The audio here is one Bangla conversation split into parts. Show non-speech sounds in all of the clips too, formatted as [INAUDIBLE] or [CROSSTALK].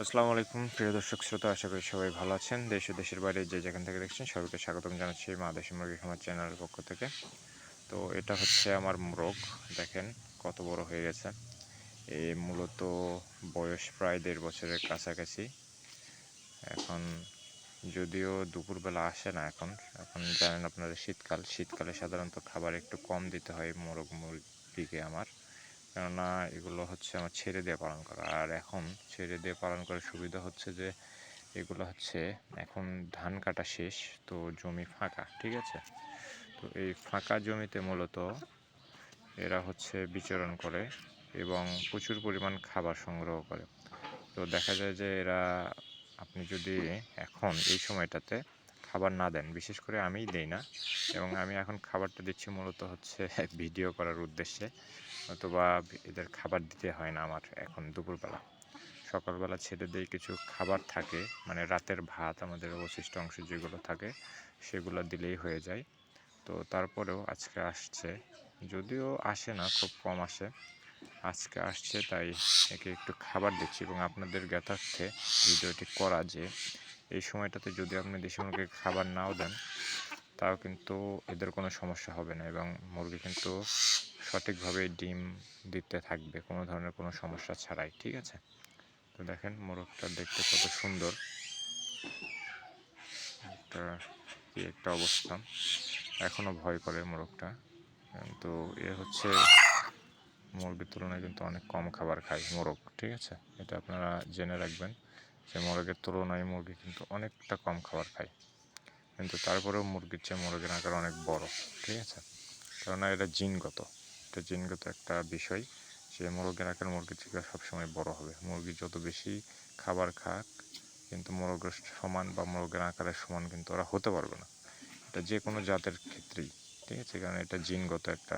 আসসালামু আলাইকুম, প্রিয় দর্শক শ্রোতা, আশা করি সবাই ভালো আছেন। দেশ ও দেশের বাইরে যে যেখান থেকে দেখছেন, সবাইকে স্বাগতম জানাচ্ছি মা দেশি মুরগি খামার চ্যানেলের পক্ষ থেকে। তো এটা হচ্ছে আমার মোরগ, দেখেন কত বড় হয়ে গেছে। এ মূলত বয়স প্রায় দেড় বছরের কাছাকাছি। এখন যদিও দুপুরবেলা আসে না এখন এখন জানেন আপনারা শীতকাল। শীতকালে সাধারণত খাবার একটু কম দিতে হয় মোরগ মুরগিকে আমার। কেননা এগুলো হচ্ছে আমার ছেড়ে দিয়ে পালন করা। আর এখন ছেড়ে দিয়ে পালন করার সুবিধা হচ্ছে যে, এগুলো হচ্ছে এখন ধান কাটা শেষ, তো জমি ফাঁকা, ঠিক আছে? তো এই ফাঁকা জমিতে মূলত এরা হচ্ছে বিচরণ করে এবং প্রচুর পরিমাণ খাবার সংগ্রহ করে। তো দেখা যায় যে এরা, আপনি যদি এখন এই সময়টাতে খাবার না দেন, বিশেষ করে আমিই দেই না। এবং আমি এখন খাবারটা দিচ্ছি মূলত হচ্ছে [LAUGHS] ভিডিও করার উদ্দেশ্যে। অথবা এদের খাবার দিতে হয় না আমার এখন দুপুরবেলা। সকালবেলা ছেলেদের কিছু খাবার থাকে মানে রাতের ভাত, আমাদের অবশিষ্ট অংশ যেগুলো থাকে, সেগুলো দিলেই হয়ে যায়। তো তারপরেও আজকে আসছে, যদিও আসে না, খুব কম আসে। আজকে আসছে, তাই একে একটু খাবার দিচ্ছি এবং আপনাদের জ্ঞাতার্থে ভিডিওটি করা যে এই সময়টাতে যদি আপনি দেশি মুরগিকে খাবার নাও দেন, তাও কিন্তু এদের কোনো সমস্যা হবে না এবং মুরগি কিন্তু সঠিকভাবে ডিম দিতে থাকবে, কোনো ধরনের কোনো সমস্যা ছাড়াই, ঠিক আছে? তো দেখেন মোরগটা দেখতে কত সুন্দর। একটা কি একটা অবস্থা। এখনও ভয় করে মোরগটা। কিন্তু এ হচ্ছে মুরগির তুলনায় কিন্তু অনেক কম খাবার খায় মোরগ, ঠিক আছে? এটা আপনারা জেনে রাখবেন। যে মোরগের তুলনায় মুরগি কিন্তু অনেকটা কম খাবার খায়। কিন্তু তারপরেও মুরগির চেয়ে মোরগের আকার অনেক বড়, ঠিক আছে? কেননা এটা জিনগত। এটা জিনগত একটা বিষয় যে মোরগের আকার মুরগির থেকে সবসময় বড় হবে। মুরগি যত বেশি খাবার খাক, কিন্তু মোরগের সমান বা মোরগের আকারের সমান কিন্তু ওরা হতে পারবে না। এটা যে কোনো জাতের ক্ষেত্রেই, ঠিক আছে? কারণ এটা জিনগত একটা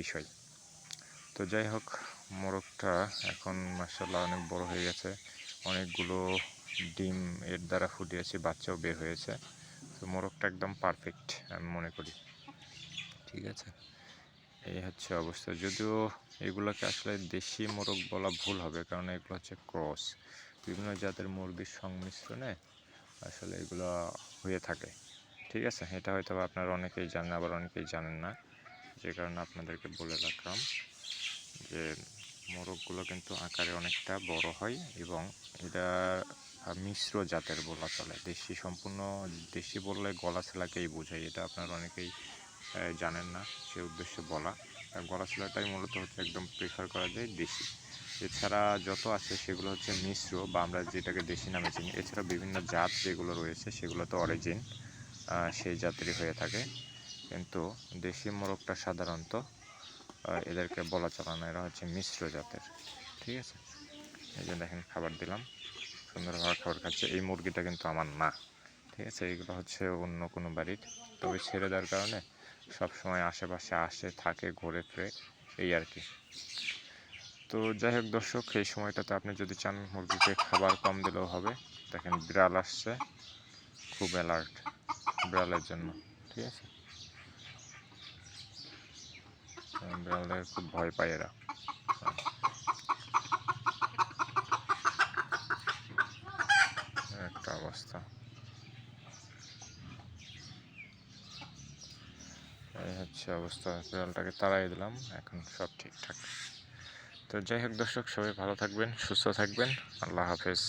বিষয়। তো যাই হোক, মোরগটা এখন মার্শাল্লাহ অনেক বড় হয়ে গেছে। অনেকগুলো ডিম এর দ্বারা ফুটিয়েছে, বাচ্চাও বের হয়েছে। তো মোরগটা একদম পারফেক্ট আমি মনে করি। ঠিক আছে? এই হচ্ছে অবস্থা। যদিও এগুলোকে আসলে দেশি মোরগ বলা ভুল হবে, কারণ এগুলো হচ্ছে ক্রস বিভিন্ন জাতের মুরগির সংমিশ্রণে আসলে এগুলো হয়ে থাকে। ঠিক আছে? এটা হয়তো আপনারা অনেকেই জানেন, আবার অনেকেই জানেন না। যে কারণে আপনাদেরকে বলে রাখলাম যে মোরগগুলো কিন্তু আকারে অনেকটা বড় হয় এবং এটা মিশ্র জাতের বলা চলে। দেশি সম্পূর্ণ দেশি বললে গলা ছেলাকেই বোঝায়, এটা আপনারা অনেকেই জানেন না, সে উদ্দেশ্যে বলা। গলা ছেলাটাই মূলত হচ্ছে একদম প্রেফার করা যায় দেশি। এছাড়া যত আছে সেগুলো হচ্ছে মিশ্র বা আমরা যেটাকে দেশি নামে চিনি। এছাড়া বিভিন্ন জাত যেগুলো রয়েছে সেগুলো তো অরিজিন সেই জাতেরই হয়ে থাকে। কিন্তু দেশি মোরগটা সাধারণত এদেরকে বলা চলে না, এরা হচ্ছে মিশ্র জাতের। ঠিক আছে? এই যে দেখেন, খাবার দিলাম। সুন্দরভাবে খাবার খাচ্ছে। এই মুরগিটা কিন্তু আমার না ঠিক আছে? এইগুলো হচ্ছে অন্য কোনো বাড়ির। তবে ছেড়ে দেওয়ার কারণে সব সময় আশেপাশে আসে, থাকে, ঘুরে ফিরে। এই আর কি। তো যাই হোক দর্শক, এই সময়টাতে আপনি যদি চান মুরগিকে খাবার কম দিলেও হবে। দেখেন, বিড়াল আসছে। খুব অ্যালার্ট বিড়ালের জন্য। ঠিক আছে? বিড়ালদের খুব ভয় পায় এরা। একটা অবস্থা। এই হচ্ছে অবস্থা বিড়ালটাকে তাড়াই দিলাম, এখন সব ঠিকঠাক। তো যাই হোক দর্শক, সবাই ভালো থাকবেন, সুস্থ থাকবেন, আল্লাহ হাফেজ।